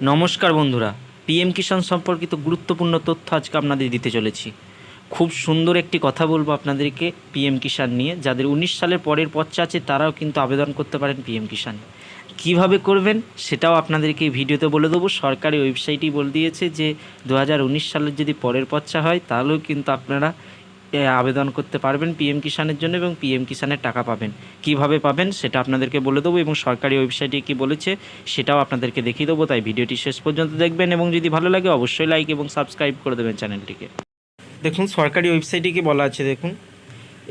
নমস্কার বন্ধুরা, পিএম কিষাণ সম্পর্কিত গুরুত্বপূর্ণ তথ্য আজকে আপনাদের দিতে চলেছি। খুব সুন্দর একটি কথা বলব আপনাদেরকে পিএম কিষাণ নিয়ে। যাদের উনিশ সালের পরের পর্চা আছে, তারাও কিন্তু আবেদন করতে পারেন পিএম কিষাণ। কীভাবে করবেন সেটাও আপনাদেরকে ভিডিওতে বলে দেবো। সরকারি ওয়েবসাইটই বলে দিয়েছে যে দু হাজার উনিশ সালের যদি পরের পর্চা হয়, তাহলেও কিন্তু আপনারা আবেদন করতে পারবেন পিএম কিষাণের জন্য এবং পিএম কিষাণের টাকা পাবেন। কীভাবে পাবেন সেটা আপনাদেরকে বলে দেবো এবং সরকারি ওয়েবসাইটে কি বলেছে সেটাও আপনাদেরকে দেখিয়ে দেবো। তাই ভিডিওটি শেষ পর্যন্ত দেখবেন এবং যদি ভালো লাগে অবশ্যই লাইক এবং সাবস্ক্রাইব করে দেবেন চ্যানেলটিকে। দেখুন, সরকারি ওয়েবসাইটে কি বলা আছে দেখুন।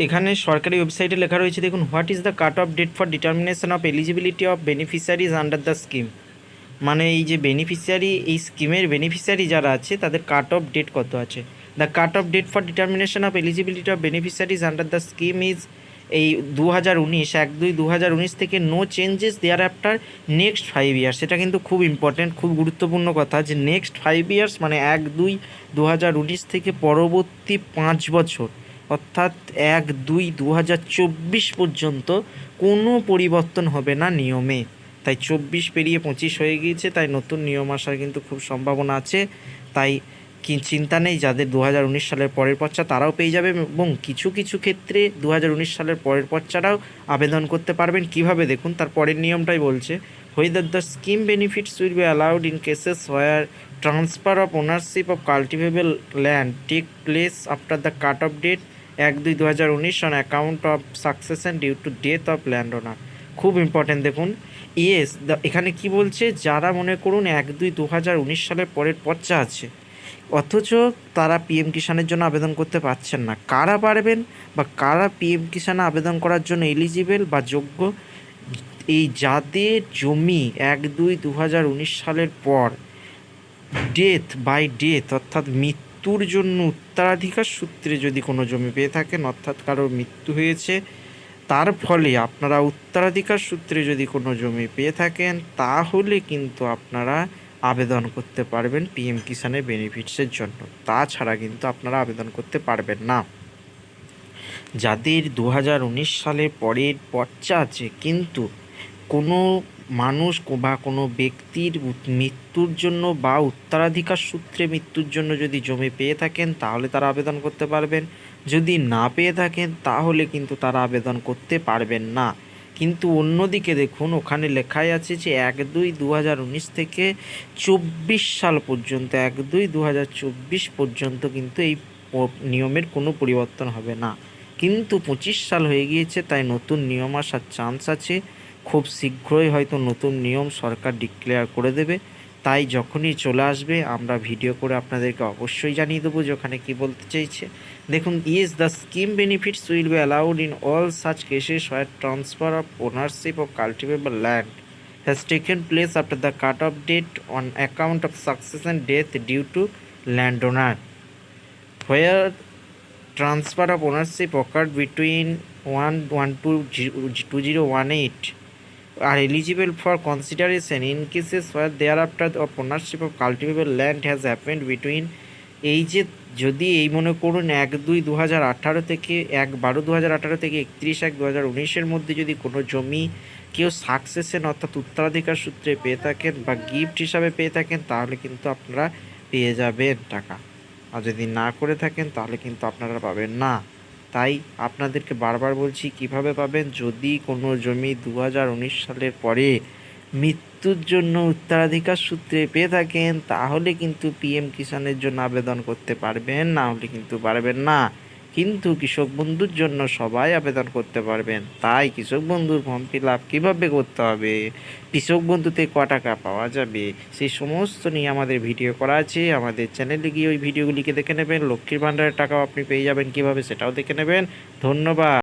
এখানে সরকারি ওয়েবসাইটে লেখা রয়েছে, দেখুন what is the cut off date for determination of eligibility of beneficiaries under the scheme মানে এই যে বেনিফিশিয়ারি এই স্কিমের বেনিফিশিয়ারি যারা আছে, তাদের কাট অফ ডেট কত আছে? The cut off date for determination of eligibility of beneficiaries under the scheme is এই দু হাজার উনিশ, এক দুই দু হাজার উনিশ থেকে no changes thereafter next five years সেটা কিন্তু খুব ইম্পর্টেন্ট খুব গুরুত্বপূর্ণ কথা যে নেক্সট ফাইভ ইয়ার্স মানে এক দুই দু হাজার উনিশ থেকে পরবর্তী পাঁচ বছর, অর্থাৎ এক দুই দু হাজার চব্বিশ পর্যন্ত কোনো পরিবর্তন হবে না নিয়মে। তাই চব্বিশ পেরিয়ে পঁচিশ হয়ে গিয়েছে, তাই নতুন নিয়ম আসার কিন্তু খুব সম্ভাবনা আছে। তাই কি চিন্তা নেই, যাদের দু হাজার উনিশ সালের পরের পর্চা তারাও পেয়ে যাবে এবং কিছু কিছু ক্ষেত্রে দু হাজার উনিশ সালের পরের পর্চাটাও আবেদন করতে পারবেন। কীভাবে? দেখুন, তার পরের নিয়মটাই বলছে whether the scheme benefits will be allowed in cases where transfer of ownership of cultivable land take place after the cut off date এক দুই দু হাজার উনিশ on account of succession due to death of land owner খুব important দেখুন। Yes এখানে কি বলছে? যারা মনে করুন, এক দুই দু হাজার উনিশ সালের পরের পর্চা আছে অথচ তারা পিএম কিষাণের জন্য আবেদন করতে পারছেন না। কারা পারবেন বা কারা পিএম কিষাণে আবেদন করার জন্য এলিজিবেল বা যোগ্য? এই যাদের জমি এক দুই দু সালের পর ডেথ বাই ডেথ অর্থাৎ মৃত্যুর জন্য উত্তরাধিকার সূত্রে যদি কোনো জমি পেয়ে থাকেন, অর্থাৎ কারোর মৃত্যু হয়েছে, তার ফলে আপনারা উত্তরাধিকার সূত্রে যদি কোনো জমি পেয়ে থাকেন, তাহলে কিন্তু আপনারা আবেদন করতে পারবেন পিএম কিষানের বেনিফিটসের জন্য। তাছাড়া কিন্তু আপনারা আবেদন করতে পারবেন না। যাদের দু হাজার উনিশ সালের পরের পর্চা আছে, কিন্তু কোনো মানুষ বা কোনো ব্যক্তির মৃত্যুর জন্য বা উত্তরাধিকার সূত্রে মৃত্যুর জন্য যদি জমি পেয়ে থাকেন, তাহলে তারা আবেদন করতে পারবেন। যদি না পেয়ে থাকেন, তাহলে কিন্তু তারা আবেদন করতে পারবেন না। কিন্তু অন্যদিকে দেখুন, ওখানে লেখাই আছে যে এক দুই দু থেকে চব্বিশ সাল পর্যন্ত, এক দুই দু পর্যন্ত কিন্তু এই নিয়মের কোনো পরিবর্তন হবে না। কিন্তু পঁচিশ সাল হয়ে গিয়েছে, তাই নতুন নিয়ম আসার চান্স আছে। খুব শীঘ্রই হয়তো নতুন নিয়ম সরকার ডিক্লেয়ার করে দেবে। তাই যখনই চলে আসবে, আমরা ভিডিও করে আপনাদেরকে অবশ্যই জানিয়ে দেবো যে ওখানে কী বলতে চাইছে। দেখুন is the scheme benefits will be allowed in all such cases where transfer of ownership of cultivable land has taken place after the cut off date on account of succession death due to land owner where transfer of ownership occurred between one one two zero two zero one eight are eligible for consideration in cases where thereafter of ownership of cultivable land has happened between এই যে যদি এই মনে করুন এক দুই দু হাজার আঠারো থেকে এক বারো দু হাজার আঠারো থেকে একত্রিশ এক দু হাজার উনিশের মধ্যে যদি কোনো জমি কেউ সাকসেশন অর্থাৎ উত্তরাধিকার সূত্রে পেয়ে থাকেন বা গিফট হিসাবে পেয়ে থাকেন, তাহলে কিন্তু আপনারা পেয়ে যাবেন টাকা। আর যদি না করে থাকেন, তাহলে কিন্তু আপনারা পাবেন না। তাই আপনাদেরকে বারবার বলছি, কীভাবে পাবেন? যদি কোনো জমি দু হাজার উনিশ সালের পরে মৃত্যুর জন্য উত্তরাধিকার সূত্রে পেয়ে থাকেন, তাহলে কিন্তু পিএম কিষাণের জন্য আবেদন করতে পারবেন, না হলে কিন্তু পারবেন না। কিন্তু কৃষক বন্ধুর জন্য সবাই আবেদন করতে পারবেন। তাই কৃষক বন্ধুর ফর্ম ফিল আপ কীভাবে করতে হবে? কৃষক বন্ধুতে ক টাকা পাওয়া যাবে? সেই সমস্ত নিয়ে আমাদের ভিডিও করা আছে। আমাদের চ্যানেলে গিয়ে ওই ভিডিওগুলিকে দেখে নেবেন। লক্ষ্মীর ভাণ্ডারের টাকাও আপনি পেয়ে যাবেন। কীভাবে সেটাও দেখে নেবেন। ধন্যবাদ।